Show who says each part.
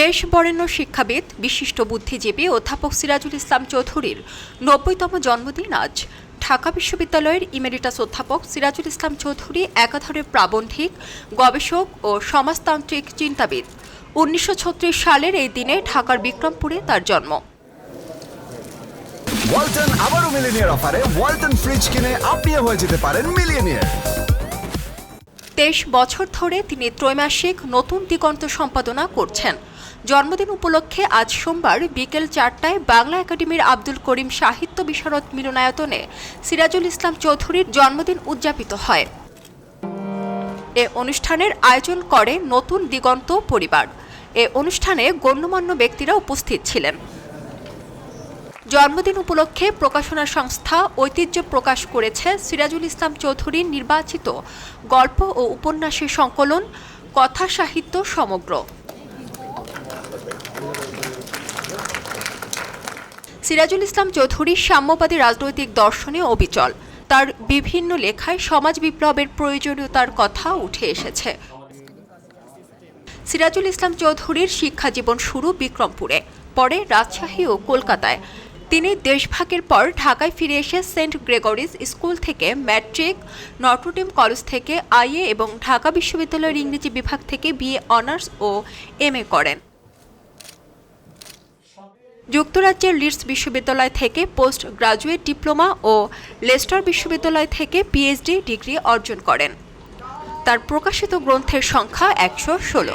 Speaker 1: দেশ বরেণ্য শিক্ষাবিদ, বিশিষ্ট বুদ্ধিজীবী অধ্যাপক সিরাজুল ইসলাম চৌধুরীর নব্বইতম জন্মদিন আজ। ঢাকা বিশ্ববিদ্যালয়ের ইমেরিটাস অধ্যাপক সিরাজুল ইসলাম চৌধুরী একাধারে প্রাবন্ধিক, গবেষক ও সমাজতান্ত্রিক চিন্তাবিদ। উনিশশো ছত্রিশ সালের এই দিনে ঢাকার বিক্রমপুরে তার জন্ম।
Speaker 2: ওয়ালটন আবারও মিলিনিয়ার অফারে ওয়ালটন ফ্রিজ কিনে আপনিও হয়ে যেতে পারেন মিলিয়নিয়ার।
Speaker 1: তেইশ বছর ধরে তিনি ত্রৈমাসিক নতুন দিগন্ত সম্পাদনা করছেন। জন্মদিন উপলক্ষে আজ সোমবার বিকেল চারটায় বাংলা একাডেমির আব্দুল করিম সাহিত্য বিশারদ মিলনায়তনে সিরাজুল ইসলাম চৌধুরীর জন্মদিন উদযাপিত হয়। এ অনুষ্ঠানের আয়োজন করে নতুন দিগন্ত পরিবার। এ অনুষ্ঠানে গণ্যমান্য ব্যক্তিরা উপস্থিত ছিলেন। জন্মদিন উপলক্ষে প্রকাশনা সংস্থা ঐতিহ্য প্রকাশ করেছে সিরাজুল ইসলাম চৌধুরীর নির্বাচিত গল্প ও উপন্যাসের সংকলন, কথা সাহিত্য সমগ্র। সিরাজুল ইসলাম চৌধুরী সাম্যবাদী রাজনৈতিক দর্শনে অবিচল। তার বিভিন্ন লেখায় সমাজ বিপ্লবের প্রয়োজনীয়তার কথা উঠে এসেছে। সিরাজুল ইসলাম চৌধুরীর শিক্ষা জীবন শুরু বিক্রমপুরে, পরে রাজশাহী ও কলকাতায়। তিনি দেশভাগের পর ঢাকায় ফিরে এসে সেন্ট গ্রেগরিস স্কুল থেকে ম্যাট্রিক, নটরডেম কলেজ থেকে আইএ এবং ঢাকা বিশ্ববিদ্যালয়ের ইংরেজি বিভাগ থেকে বিএ অনার্স ও এমএ করেন। যুক্তরাজ্যের লিডস বিশ্ববিদ্যালয় থেকে পোস্ট গ্রাজুয়েট ডিপ্লোমা ও লেস্টার বিশ্ববিদ্যালয় থেকে পিএইচডি ডিগ্রি অর্জন করেন। তার প্রকাশিত গ্রন্থের সংখ্যা একশো ষোলো।